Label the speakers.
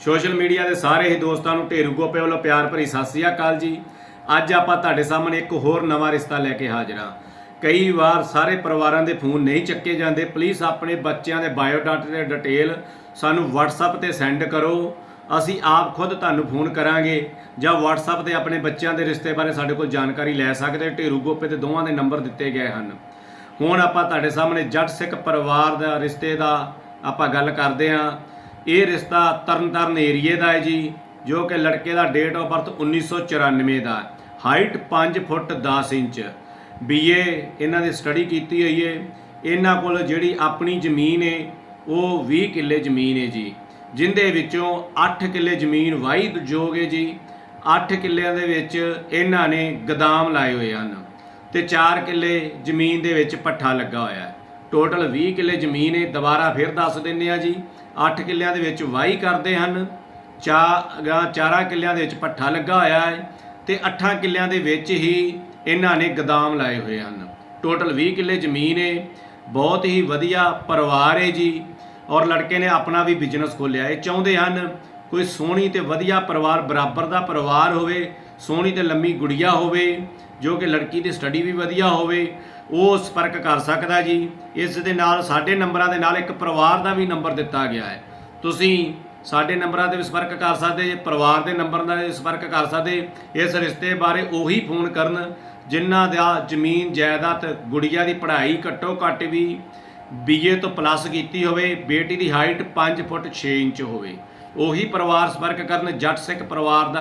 Speaker 1: Social media ਦੇ ਸਾਰੇ ਹੀ ਦੋਸਤਾਂ ਨੂੰ ਢੇਰੂ ਗੋਪੇ ਵੱਲੋਂ ਪਿਆਰ ਭਰੀ ਸਤਿ ਸ੍ਰੀ ਅਕਾਲ ਜੀ। ਅੱਜ ਆਪਾਂ ਤੁਹਾਡੇ ਸਾਹਮਣੇ ਇੱਕ ਹੋਰ ਨਵਾਂ ਰਿਸ਼ਤਾ ਲੈ ਕੇ ਹਾਜ਼ਰ ਹਾਂ। ਕਈ ਵਾਰ ਸਾਰੇ ਪਰਿਵਾਰਾਂ ਦੇ ਫੋਨ ਨਹੀਂ ਚੱਕੇ ਜਾਂਦੇ। ਪਲੀਜ਼ ਆਪਣੇ ਬੱਚਿਆਂ ਦੇ ਬਾਇਓਡਾਟਾ ਦੇ ਡਿਟੇਲ ਸਾਨੂੰ WhatsApp ਤੇ ਸੈਂਡ ਕਰੋ। ਅਸੀਂ ਆਪ ਖੁਦ ਤੁਹਾਨੂੰ ਫੋਨ ਕਰਾਂਗੇ ਜਾਂ WhatsApp ਤੇ ਆਪਣੇ ਬੱਚਿਆਂ ਦੇ ਰਿਸ਼ਤੇ ਬਾਰੇ ਸਾਡੇ ਕੋਲ ਜਾਣਕਾਰੀ ਲੈ ਸਕਦੇ ਢੇਰੂ ਗੋਪੇ ਤੇ ਦੋਵਾਂ ਦੇ ਨੰਬਰ ਦਿੱਤੇ ਗਏ ਹਨ। ਹੁਣ ਆਪਾਂ ਤੁਹਾਡੇ ਸਾਹਮਣੇ ਜੱਟ ਸਿੱਖ ਪਰਿਵਾਰ ਦਾ ਰਿਸ਼ਤੇ ਦਾ ਆਪਾਂ ਗੱਲ ਕਰਦੇ ਹਾਂ। ਇਹ ਰਿਸ਼ਤਾ ਤਰਨਤਾਰਨ ਏਰੀਏ ਦਾ ਹੈ ਜੀ, ਜੋ ਕਿ ਲੜਕੇ ਦਾ ਡੇਟ ਆਫ ਬਰਥ 1994 ਦਾ ਹਾਈਟ 5 ਫੁੱਟ 10 ਇੰਚ। ਬੀਏ ਇਹਨਾਂ ਦੀ ਸਟੱਡੀ ਕੀਤੀ ਹੋਈ ਹੈ। ਇਹਨਾਂ ਕੋਲ ਜਿਹੜੀ ਆਪਣੀ ਜ਼ਮੀਨ ਹੈ, ਉਹ 20 ਕਿੱਲੇ ਜ਼ਮੀਨ ਹੈ ਜੀ। ਜਿੰਦੇ ਵਿੱਚੋਂ 8 ਕਿੱਲੇ ਜ਼ਮੀਨ ਵਾਹੀ ਯੋਗ ਹੈ ਜੀ। 8 ਕਿੱਲਿਆਂ ਦੇ ਵਿੱਚ ਇਹਨਾਂ ਨੇ ਗਦਾਮ ਲਾਏ ਹੋਏ ਹਨ। ਤੇ 4 ਕਿੱਲੇ ਜ਼ਮੀਨ ਦੇ ਵਿੱਚ ਪੱਠਾ ਲੱਗਾ ਹੋਇਆ ਹੈ। ਟੋਟਲ 20 ਕਿੱਲੇ ਜ਼ਮੀਨ ਹੈ ਦੁਬਾਰਾ ਫਿਰ ਦੱਸ ਦਿੰਦੇ ਆ ਜੀ। 8 ਕਿੱਲਿਆਂ ਦੇ ਵਿੱਚ ਵਾਹੀ ਕਰਦੇ ਹਨ। ਚਾ ਗਾ ਚਾਰਾਂ ਕਿੱਲਿਆਂ ਦੇ ਵਿੱਚ ਪੱਠਾ ਲੱਗਾ ਹੋਇਆ ਹੈ ਤੇ 8 ਕਿੱਲਿਆਂ ਦੇ ਵਿੱਚ ਹੀ ਇਹਨਾਂ ਨੇ ਗਦਾਮ ਲਾਏ ਹੋਏ ਹਨ। ਟੋਟਲ 20 ਕਿੱਲੇ ਜ਼ਮੀਨ ਹੈ ਬਹੁਤ ਹੀ ਵਧੀਆ ਪਰਿਵਾਰ ਹੈ ਜੀ। ਔਰ ਲੜਕੇ ਨੇ ਆਪਣਾ ਵੀ ਬਿਜ਼ਨਸ ਖੋਲ੍ਹਿਆ ਹੈ। ਚਾਹੁੰਦੇ ਹਨ ਕੋਈ ਸੋਹਣੀ ਤੇ ਵਧੀਆ ਪਰਿਵਾਰ, ਬਰਾਬਰ ਦਾ ਪਰਿਵਾਰ ਹੋਵੇ। ਸੋਹਣੀ ਤੇ ਲੰਮੀ ਗੁੜੀਆ ਹੋਵੇ, ਜੋ ਕਿ ਲੜਕੀ ਦੀ ਸਟੱਡੀ ਵੀ ਵਧੀਆ ਹੋਵੇ, ਉਹ ਸੰਪਰਕ ਕਰ ਸਕਦਾ ਜੀ। ਇਸ ਦੇ ਨਾਲ ਸਾਡੇ ਨੰਬਰਾਂ ਦੇ ਨਾਲ ਇੱਕ ਪਰਿਵਾਰ ਦਾ ਵੀ ਨੰਬਰ ਦਿੱਤਾ ਗਿਆ ਹੈ। ਤੁਸੀਂ ਸਾਡੇ ਨੰਬਰਾਂ ਤੇ ਵੀ ਸੰਪਰਕ ਕਰ ਸਕਦੇ, ਜੇ ਪਰਿਵਾਰ ਦੇ ਨੰਬਰ ਨਾਲ ਸੰਪਰਕ ਕਰ ਸਕਦੇ, ਇਸ ਰਿਸ਼ਤੇ ਬਾਰੇ ਉਹੀ ਫੋਨ ਕਰਨ, ਜਿਨ੍ਹਾਂ ਦਾ ਜ਼ਮੀਨ, ਜਾਇਦਾਦ, ਗੁੜੀਆ ਦੀ ਪੜ੍ਹਾਈ ਘੱਟੋ ਘੱਟ ਵੀ ਬੀਏ ਤੋਂ ਪਲੱਸ ਕੀਤੀ ਹੋਵੇ, ਬੇਟੀ ਦੀ ਹਾਈਟ 5 ਫੁੱਟ 6 ਇੰਚ ਹੋਵੇ। ਉਹੀ ਪਰਿਵਾਰ ਸੰਪਰਕ ਕਰਨ, ਜੱਟ ਸਿੱਖ ਪਰਿਵਾਰ ਦਾ